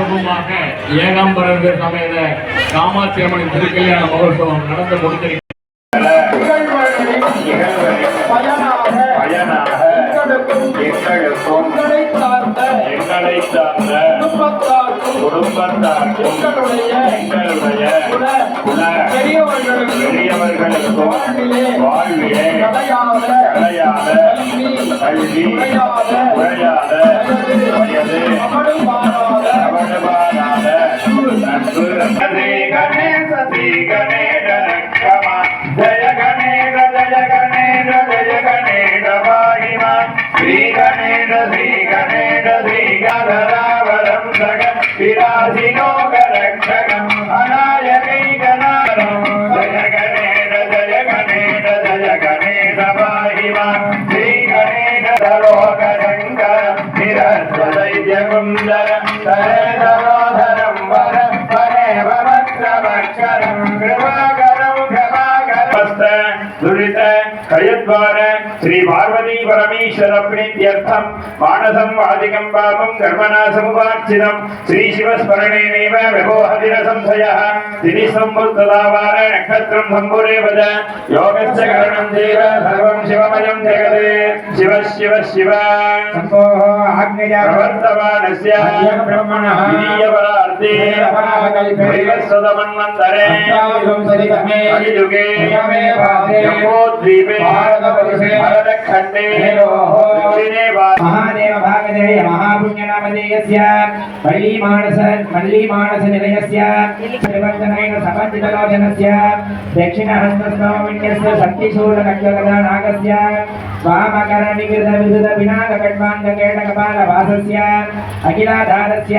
வைபவமாக ஏகாம்பரர் சமேத காமாட்சி அம்மனின் திருக்கல்யாண மகோத்சவம் நடந்து முடிந்திருக்கிறது. பயனாக பயனாக எங்களுக்கும் எங்களை சார்ந்த குடும்பத்தாருக்கும் எங்களுடைய எங்களுடைய குல பெரியவர்களுக்கும் வாழ்விலே கலையாத கல்வி உரையாத வயது அமடும் மாறாத அவனவானாத நட்பு கணேச দুইটা ತ್ರಯದ್ವಾರ ಶ್ರೀ ಪಾರ್ವತಿ ಪರಮೇಶ್ವರ ಪ್ರೀತ್ಯರ್ಥಂ ಮಾನಸಂ ವಾದಿಕಂ ಪಾಪಂ ಗರ್ಭನಾಸಮುಪಾರ್ಚಿತಂ ಶ್ರೀ ಶಿವಸ್ಮರಣೇನೈವ ವ್ಯಮೋಹದಿನ ಸಂಶಯಃ ದಿನಿ ಸಂಬುದ್ಧದಾವಾರ ನಕ್ಷತ್ರಂ ಸಂಭುರೇವದ ಯೋಗಸ್ಯ ಕರಣಂ ದೇವ ಸರ್ವಂ ಶಿವಮಯಂ ಜಗದೆ ಶಿವ ಶಿವ ಶಿವ ಪ್ರವರ್ತಮಾನಸ್ಯ ಬ್ರಹ್ಮಣಃ ಪರಾರ್ಧೇ ಸದಮನ್ವಂತರೆ ಅಗಿದುಗೆ ಯಮೋದ್ವೀಪ మహాదేవ భాగదేయ మహాపుణ్యనామధేయస్య మల్లీమానస మల్లీమానస నిలయస్య పరివర్తనైన సమర్జితలోచనస్య దక్షిణహస్తస్వామిన్యస్య శక్తిశూలకట్లగదా నాగస్య వామకరణికృతవిదుతవినాగకట్వాంగకేటకపాలవాసస్య అఖిలాధారస్య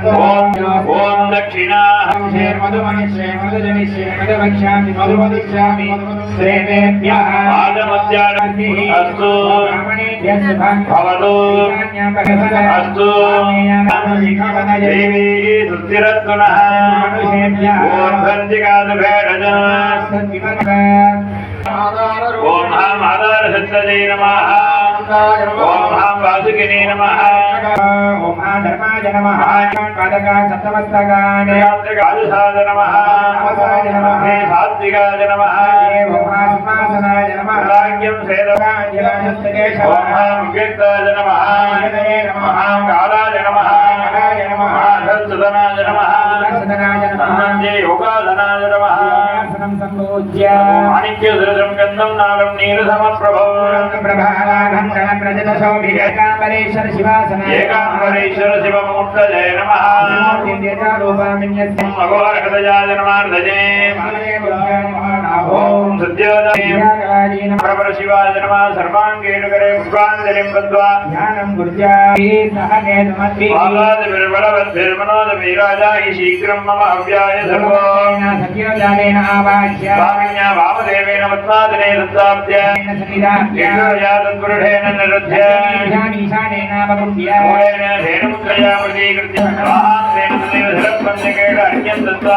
ఓం దక్షిణా శ్రేమదుమని శ్రేమదుజని శ్రేమద వక్ష్యామి మధుమదిష్యామి శ్రేమేభ్యః పాదమధ్యారతి అస్తు బ్రాహ్మణేభ్యః భవతు అస్తు దేవీ దుర్తిరత్నః మనుషేభ్యః ఓం సంజిగాదు భేడజా ఓం హం ఆధార సత్తజై నమః ఓం ఆం వాసుకినే నమః. ఓం ఆ ధర్మాయ నమః. పాదకా సప్తమస్తకాన్ కాలుసాద నమః. నమసాయ నమః. హే భాద్రికాయ నమః. హే ఓం ఆ సింహాసనాయ నమః. రాజ్యం సేరకాయ నమః. ఓం ఆం విక్తాయ నమః. హృదయ నమః కాలాయ నమః కళాయ నమః ధర్సుదనాయ నమః ధర్సుదనాయ నమః యోగాధనాయ నమః. ధరం సంభోజ్య మాణిక్య ధృతం గంధం నాగం నీరు సమ ప్రభారాఘం గణ ప్రజల సౌభి ఏకాంబరేశ్వర శివాసన ఏకాంబరేశ్వర శివమూర్తజయ నమ రూపామిన్య ఓం సత్యోదయపర శివాయ నమ. సర్వాంగేణుకరే పుష్పాంజలిం కృత్వా జ్ఞానం గుర్జాభిర్బలవద్భిర్మనోదభిరాజాయి శీఘ్రం మమ అవ్యాయ సర్వోణ సత్యోదానేన ఆవాహ్య స్వామిన్యా వామదేవేన పద్మాదనే దత్తాప్య తత్పురుషేణ నిరుధ్య ధేనుముద్రయా ప్రతీకృత్య వాహాన్ ధేనుదేవ ధరపంచకేణ అర్ఘ్యం దత్తా.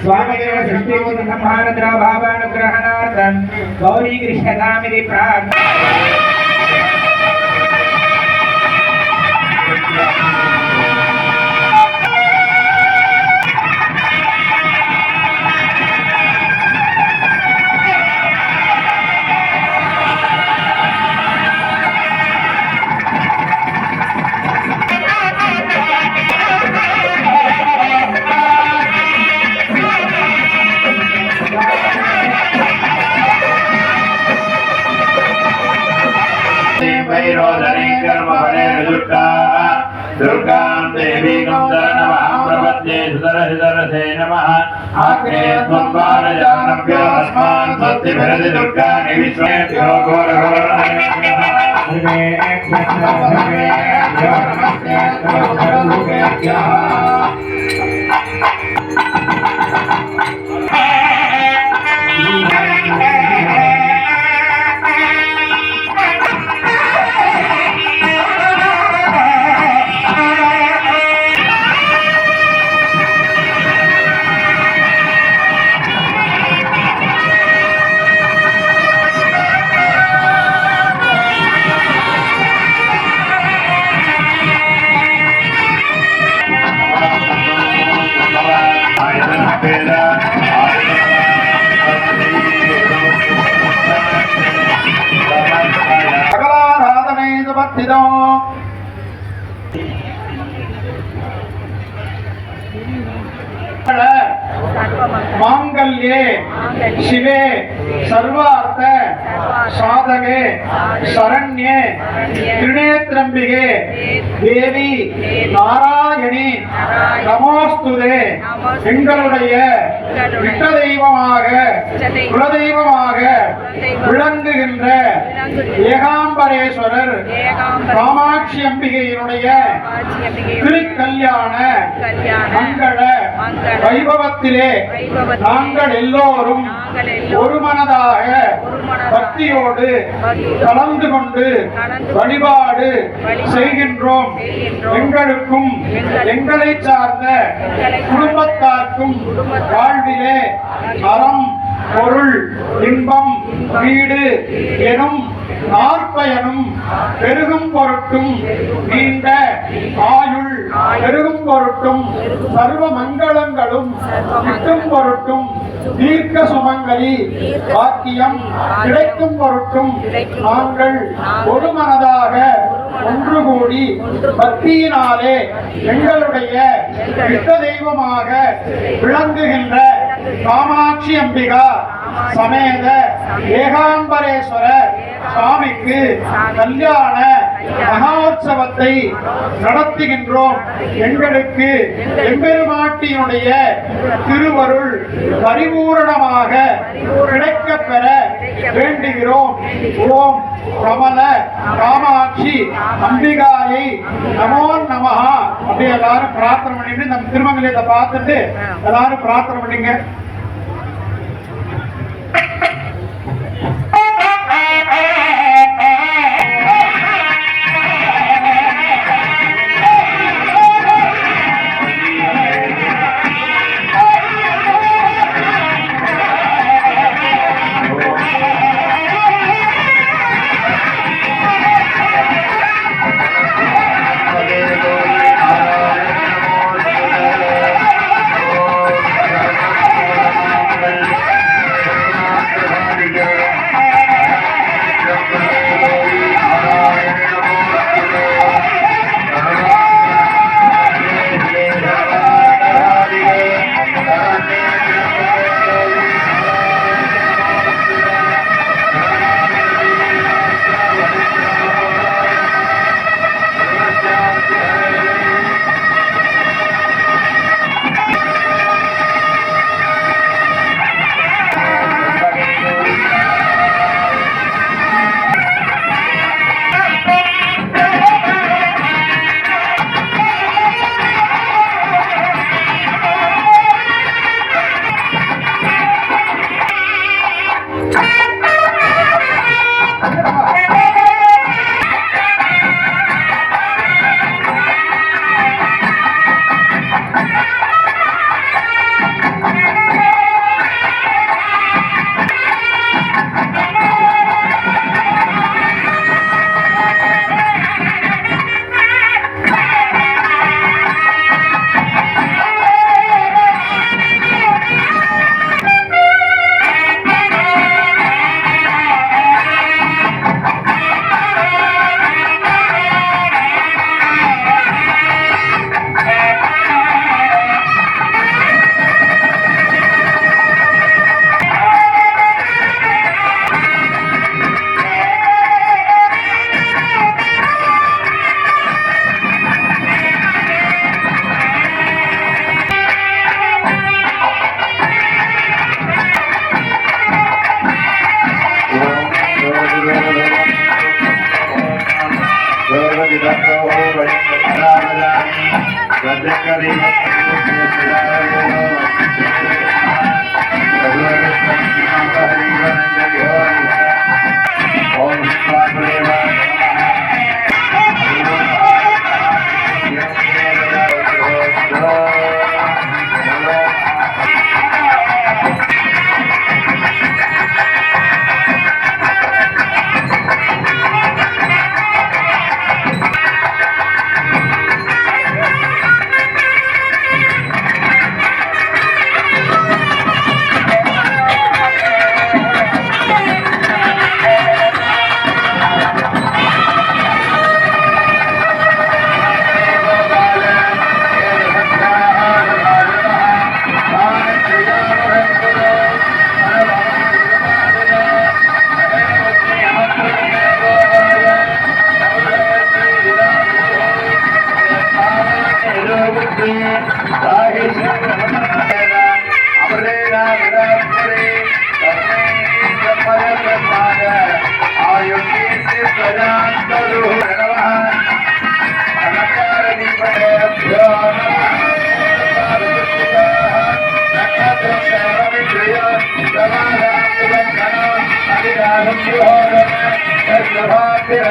స్వామిదేవ సృష్టి సంహారద్ర భావానుగ్రహణార్థం గౌరీకృష్ణతామిది ప్రార్థ दुर्गां देवीकं नमः प्रपद्ये सुधरहिधरसे नमः आग्रे त्वम्बारजानभ्यो अस्मान् सत्यभिरति दुर्गाणि विश्वेभ्यो घोरघोरणे மாங்கல்யே சிவே சர்வார்த்த சாதகே சரண்யே திரிநேத்திரம்பிகே தேவி நாராயணி நமோஸ்துதே எங்களுடைய இஷ்ட தெய்வமாக குலதெய்வமாக விளங்குகின்ற ஏகாம்பரேஸ்வரர் காமாட்சி அம்பிகையினுடைய திருக்கல்யாண மங்கள வைபவத்திலே நாங்கள் எல்லோரும் ஒரு மனதாக பக்தியோடு கலந்து கொண்டு வழிபாடு செய்கின்றோம். எங்களுக்கும் எங்களை சார்ந்த குடும்பத்தார்க்கும் வாழ்விலே அறம் பொருள் இன்பம் வீடு எனும் நாற்பயனும் பெருகும் பொருட்டும் நீண்ட ஆயுள் பெருகும் பொருட்டும் சர்வ மங்களங்களும் கிட்டும் பொருட்டும் தீர்க்க சுமங்கலி வாக்கியம் கிடைக்கும் பொருட்டும் நாங்கள் ஒரு மனதாக ஒன்று கூடி பக்தியினாலே எங்களுடைய இஷ்ட தெய்வமாக விளங்குகின்ற காமாட்சி அம்பிகா சமேத ஏகாம்பரேஸ்வரர் சுவாமிக்கு கல்யாண மகோத்சவத்தை நடத்துகின்றோம். எங்களுக்கு எம்பெருமாட்டியினுடைய திருவருள் பரிபூரணமாக கிடைக்கப் பெற வேண்டுகிறோம். ஓம் கமல காமாட்சி அம்பிகாயை நமோ நமஹா. அப்படி எல்லாரும் பிரார்த்தனை பண்ணிட்டு நம்ம திருமங்கலத்தை பார்த்துட்டு எல்லாரும் பிரார்த்தனை பண்ணிங்க.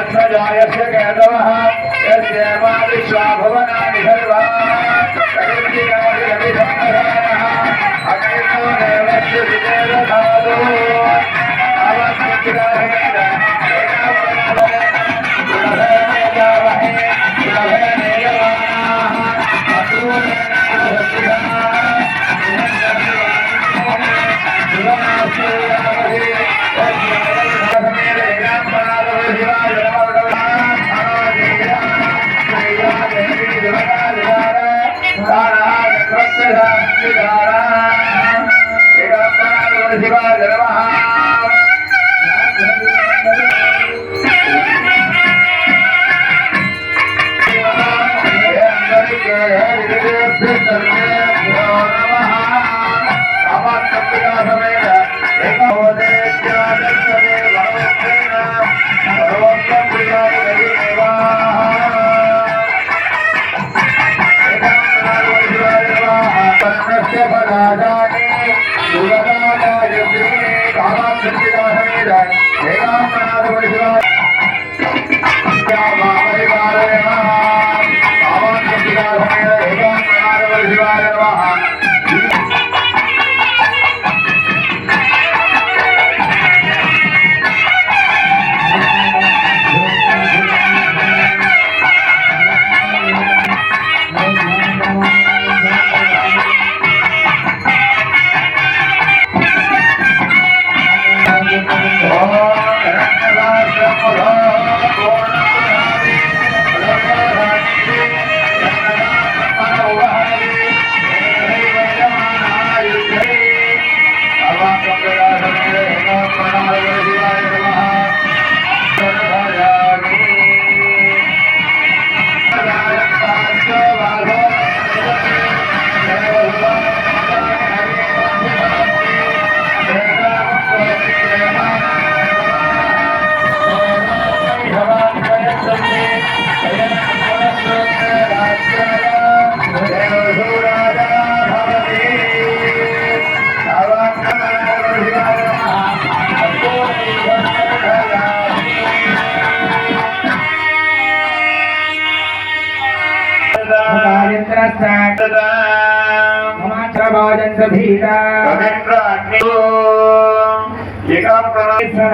रत्नजायस्य केतवः यस्य विश्वाभुवनानि सर्वाः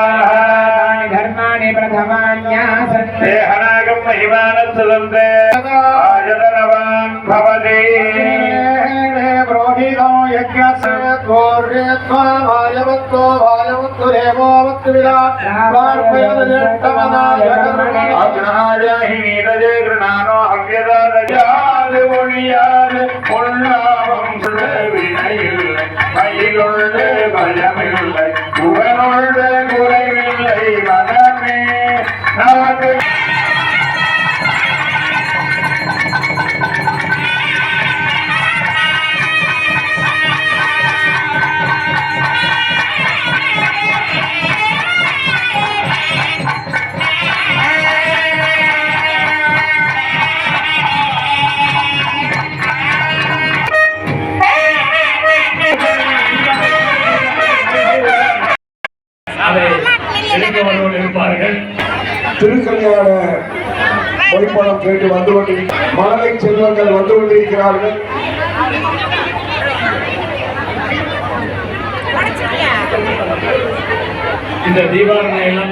धर्माणि प्रथमान्यासन्देहनागम् महिमानन्दे आजतनवान् भवति प्रोहितो यज्ञोर्यत्वा वायवत्तो वायवत्तु देवोवत्तुविदाहिनीरजे गृणानो हव्यदादजालिवुणियान् पुण्यावं विनयुल् मयिलुल् भयमिल्लै உடனுள்ள குறைவில்லை மனமே நமக்கு இந்த தீபாவளி எல்லாம்